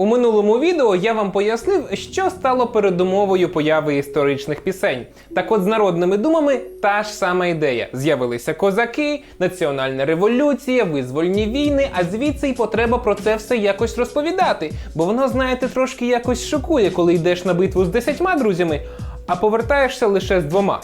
У минулому відео я вам пояснив, що стало передумовою появи історичних пісень. Так от з народними думами та ж сама ідея. З'явилися козаки, національна революція, визвольні війни, а звідси й потреба про це все якось розповідати. Бо воно, знаєте, трошки якось шокує, коли йдеш на битву з десятьма друзями, а повертаєшся лише з двома.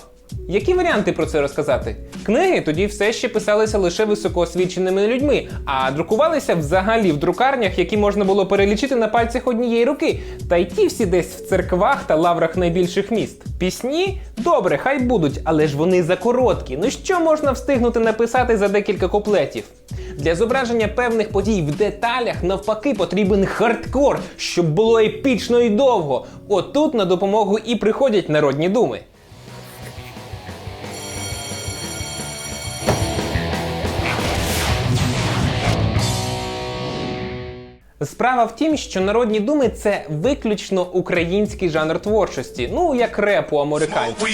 Які варіанти про це розказати? Книги тоді все ще писалися лише високоосвіченими людьми, а друкувалися взагалі в друкарнях, які можна було перелічити на пальцях однієї руки, та й ті всі десь в церквах та лаврах найбільших міст. Пісні добре, хай будуть, але ж вони закороткі. Ну що можна встигнути написати за декілька куплетів? Для зображення певних подій в деталях навпаки потрібен хардкор, щоб було епічно і довго. Отут на допомогу і приходять народні думи. Справа в тім, що народні думи це виключно український жанр творчості, ну як репу американців.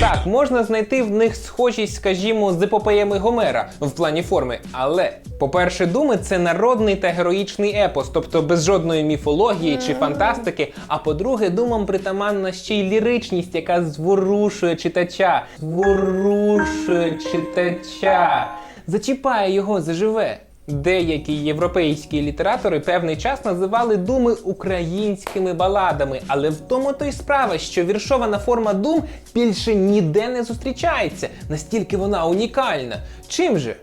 Так, можна знайти в них схожість, скажімо, з епопеями Гомера в плані форми. Але, по-перше, думи це народний та героїчний епос, тобто без жодної міфології чи фантастики. А по-друге, думам притаманна ще й ліричність, яка зворушує читача. Зворушує читача. Зачіпає його заживе. Деякі європейські літератори певний час називали думи українськими баладами, але в тому то й справа, що віршована форма дум більше ніде не зустрічається, настільки вона унікальна. Чим же?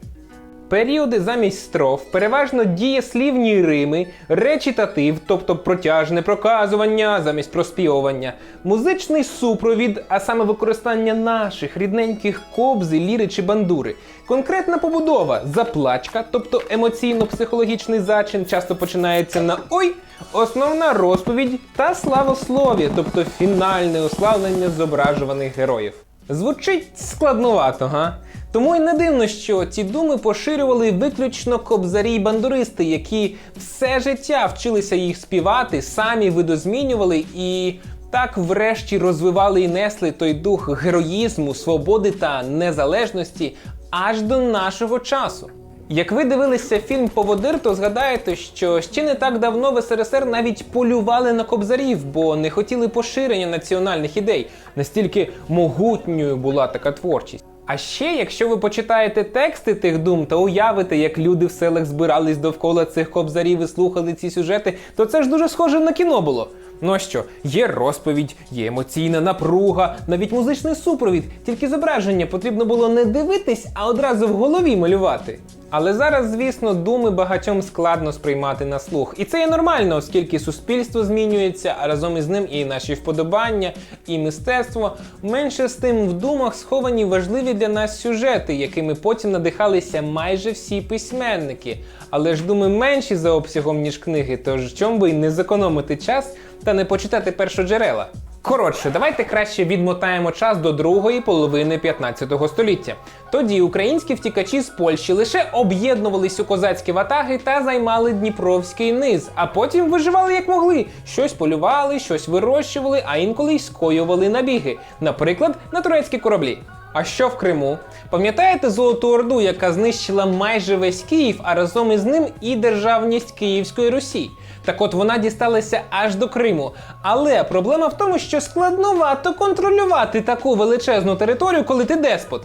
Періоди замість строф, переважно дієслівні рими, речитатив, тобто протяжне проказування замість проспівування, музичний супровід, а саме використання наших рідненьких кобзи, ліри чи бандури, конкретна побудова, заплачка, тобто емоційно-психологічний зачин, часто починається на ой, основна розповідь та славослов'я, тобто фінальне уславлення зображуваних героїв. Звучить складновато, га? Тому й не дивно, що ці думи поширювали виключно кобзарі й бандуристи, які все життя вчилися їх співати, самі видозмінювали і так врешті розвивали і несли той дух героїзму, свободи та незалежності аж до нашого часу. Як ви дивилися фільм Поводир, то згадаєте, що ще не так давно в СРСР навіть полювали на кобзарів, бо не хотіли поширення національних ідей. Настільки могутньою була така творчість. А ще, якщо ви почитаєте тексти тих дум та уявите, як люди в селах збирались довкола цих кобзарів і слухали ці сюжети, то це ж дуже схоже на кіно було. Ну а що, є розповідь, є емоційна напруга, навіть музичний супровід, тільки зображення потрібно було не дивитись, а одразу в голові малювати. Але зараз, звісно, думи багатьом складно сприймати на слух. І це є нормально, оскільки суспільство змінюється, а разом із ним і наші вподобання, і мистецтво. Менше з тим в думах сховані важливі для нас сюжети, якими потім надихалися майже всі письменники. Але ж думи менші за обсягом, ніж книги, тож чом би й не зекономити час та не почитати першоджерела. Коротше, давайте краще відмотаємо час до другої половини 15 століття. Тоді українські втікачі з Польщі лише об'єднувались у козацькі ватаги та займали Дніпровський низ, а потім виживали як могли. Щось полювали, щось вирощували, а інколи й скоювали набіги, наприклад, на турецькі кораблі. А що в Криму? Пам'ятаєте Золоту Орду, яка знищила майже весь Київ, а разом із ним і державність Київської Русі? Так от вона дісталася аж до Криму. Але проблема в тому, що складновато контролювати таку величезну територію, коли ти деспот.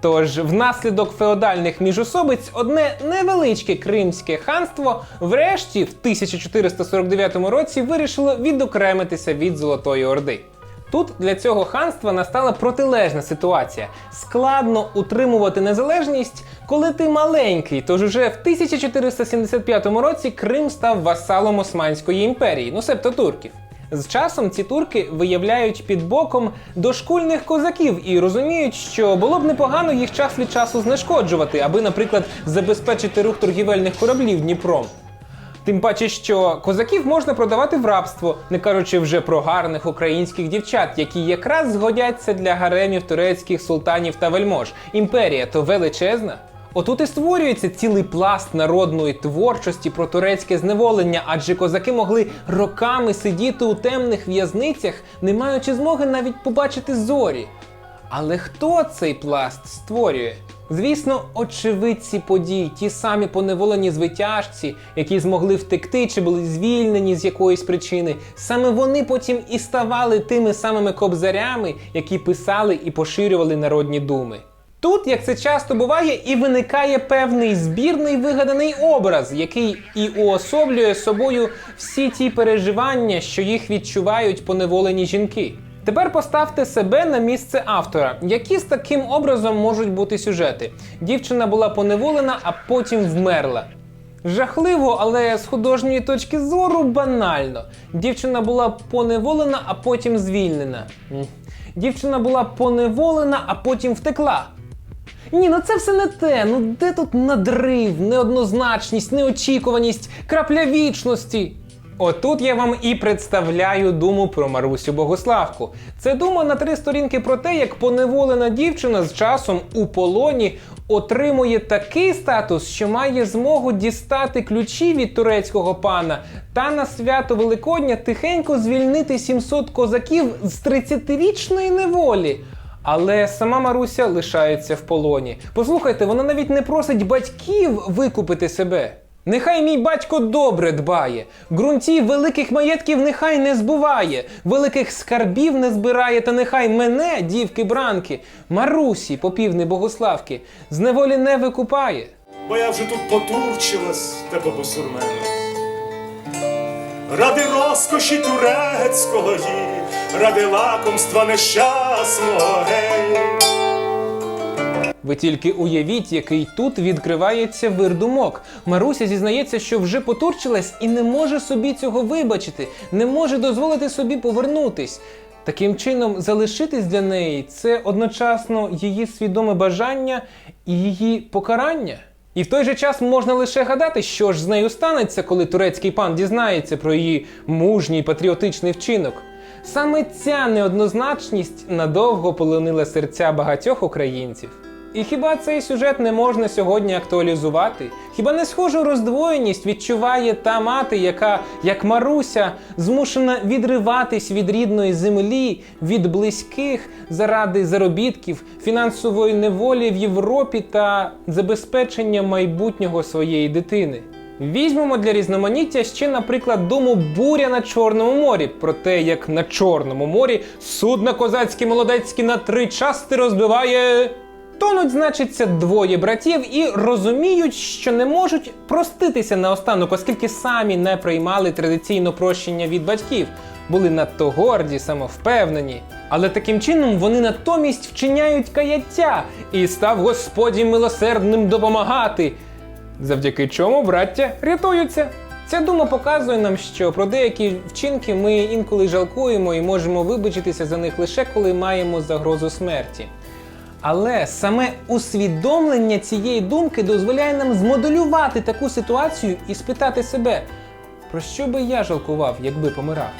Тож, внаслідок феодальних міжособиць, одне невеличке кримське ханство врешті в 1449 році вирішило відокремитися від Золотої Орди. Тут для цього ханства настала протилежна ситуація. Складно утримувати незалежність, коли ти маленький. Тож уже в 1475 році Крим став васалом Османської імперії, ну себто турків. З часом ці турки виявляють під боком дошкульних козаків і розуміють, що було б непогано їх час від часу знешкоджувати, аби, наприклад, забезпечити рух торгівельних кораблів Дніпром. Тим паче, що козаків можна продавати в рабство, не кажучи вже про гарних українських дівчат, які якраз згодяться для гаремів турецьких султанів та вельмож. Імперія то величезна. Отут і створюється цілий пласт народної творчості про турецьке зневолення, адже козаки могли роками сидіти у темних в'язницях, не маючи змоги навіть побачити зорі. Але хто цей пласт створює? Звісно, очевидці подій, ті самі поневолені звитяжці, які змогли втекти чи були звільнені з якоїсь причини, саме вони потім і ставали тими самими кобзарями, які писали і поширювали народні думи. Тут, як це часто буває, і виникає певний збірний вигаданий образ, який і уособлює собою всі ті переживання, що їх відчувають поневолені жінки. Тепер поставте себе на місце автора. Які з таким образом можуть бути сюжети? Дівчина була поневолена, а потім вмерла. Жахливо, але з художньої точки зору банально. Дівчина була поневолена, а потім звільнена. Дівчина була поневолена, а потім втекла. Ні, ну це все не те. Ну де тут надрив, неоднозначність, неочікуваність, крапля вічності? Отут я вам і представляю думу про Марусю Богославку. Це дума на три сторінки про те, як поневолена дівчина з часом у полоні отримує такий статус, що має змогу дістати ключі від турецького пана та на свято Великодня тихенько звільнити 700 козаків з 30-річної неволі. Але сама Маруся лишається в полоні. Послухайте, вона навіть не просить батьків викупити себе. Нехай мій батько добре дбає, ґрунтів великих маєтків нехай не збуває, великих скарбів не збирає, та нехай мене, дівки бранки, Марусі, попівни Богославки, з неволі не викупає. бо я вже тут потурчилась та побосурменилась. Ради розкоші турецького ї, ради лакомства нещасного гей. Ви тільки уявіть, який тут відкривається вирдумок. Маруся зізнається, що вже потурчилась і не може собі цього вибачити, не може дозволити собі повернутись. Таким чином, залишитись для неї це одночасно її свідоме бажання і її покарання. І в той же час можна лише гадати, що ж з нею станеться, коли турецький пан дізнається про її мужній патріотичний вчинок. Саме ця неоднозначність надовго полонила серця багатьох українців. І хіба цей сюжет не можна сьогодні актуалізувати? Хіба не схожу роздвоєність відчуває та мати, яка, як Маруся, змушена відриватись від рідної землі, від близьких заради заробітків, фінансової неволі в Європі та забезпечення майбутнього своєї дитини? Візьмемо для різноманіття ще, наприклад, думу буря на Чорному морі про те, як на Чорному морі судна козацьке молодецьке на три части розбиває. Тонуть, значиться, двоє братів і розуміють, що не можуть проститися наостанок, оскільки самі не приймали традиційно прощення від батьків, були надто горді, самовпевнені. Але таким чином вони натомість вчиняють каяття і став Господі милосердним допомагати. Завдяки чому браття рятуються. Ця дума показує нам, що про деякі вчинки ми інколи жалкуємо і можемо вибачитися за них лише коли маємо загрозу смерті. Але саме усвідомлення цієї думки дозволяє нам змоделювати таку ситуацію і спитати себе, про що би я жалкував, якби помирав?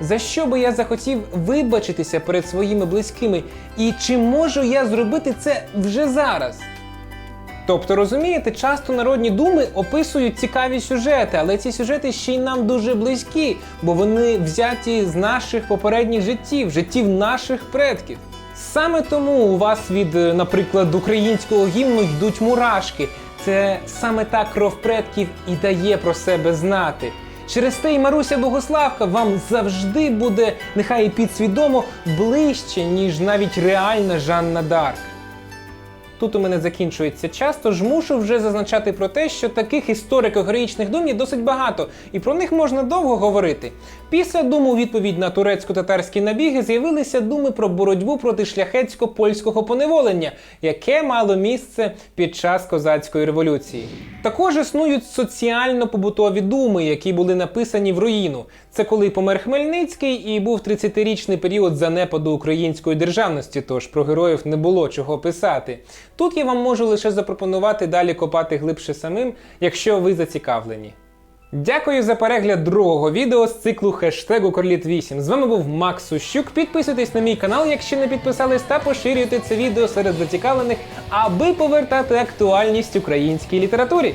За що би я захотів вибачитися перед своїми близькими, і чи можу я зробити це вже зараз? Тобто, розумієте, часто народні думи описують цікаві сюжети, але ці сюжети ще й нам дуже близькі, бо вони взяті з наших попередніх життів, життів наших предків. Саме тому у вас від, е, наприклад, українського гімну йдуть мурашки. Це саме та кров предків і дає про себе знати. Через те й Маруся Богославка вам завжди буде, нехай і підсвідомо, ближче, ніж навіть реальна Жанна Дарк. Тут у мене закінчується час, тож мушу вже зазначати про те, що таких історико-героїчних дум є досить багато, і про них можна довго говорити. Після думу відповідь на турецько-татарські набіги з'явилися думи про боротьбу проти шляхетсько-польського поневолення, яке мало місце під час козацької революції. Також існують соціально-побутові думи, які були написані в руїну. Це коли помер Хмельницький і був 30-річний період занепаду української державності, тож про героїв не було чого писати. Тут я вам можу лише запропонувати далі копати глибше самим, якщо ви зацікавлені. Дякую за перегляд другого відео з циклу хештегу Корліт 8. З вами був Макс Сущук. Підписуйтесь на мій канал, якщо не підписались, та поширюйте це відео серед зацікавлених, аби повертати актуальність українській літературі.